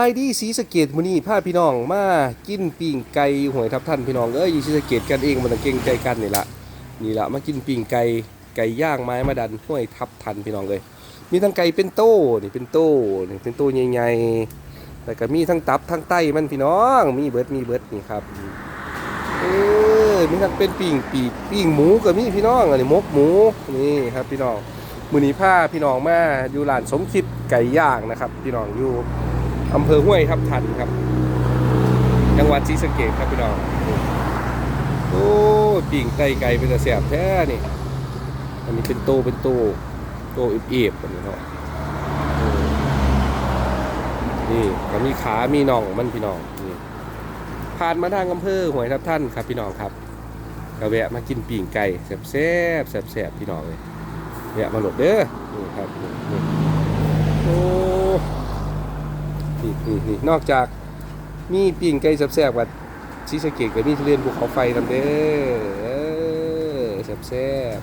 ไอดีสีสะเกตมือนี้พาพี่น้องมากินปิ้งไก่หวยทับท่านพี่น้องเอ้ยอยู่ศรีสะเกตกันเองมันต้องเก่งใจกันนี่ละนี่ละมากินปิ้งไก่ไก่ย่างไม้มาดันห้วยทับทันพี่น้องเลยมีทั้งไก่เป็นโต้นี่เป็นโต้นี่เป็นโต้ใหญ่ๆแล้วก็มีทั้งตับทั้งไตมันพี่น้อง มีเบิร์ดมีเบิร์ดนี่ครับเออมีทั้งเป็นปิ้งปีกปิ้งหมูก็มีพี่น้องอันนี้มกหมูนี่ครับพี่น้องมือนี้พาพี่น้องมาอยู่ร้านสมคิดไก่ย่างนะครับ พี่น้องอยู่ อำเภอห้วยทับทันครับ จังหวัดศรีสะเกษครับพี่น้อง โอ้ยปิ่งไก่ไก่เป็นแต่แสบแท้นี่ อันนี้เป็นโตเป็นโตโตเอียบแบบนี้เนาะนี่ก็มีขามีน่องมันพี่น้องนี่ผ่านมาทางอำเภอห้วยทับท่านครับพี่น้องครับก็แวะมากินปิ่งไก่แซ่บแซ่บแซ่บแซ่บพี่น้องเลยแวะมาหลดเด้อนี่ครับโอ้ นี่นี่นอกจากมีปิ่งไก่แซ่บๆกับชีสเกตกับมีทุเรียนภูเขาไฟทำเด้อแซ่บ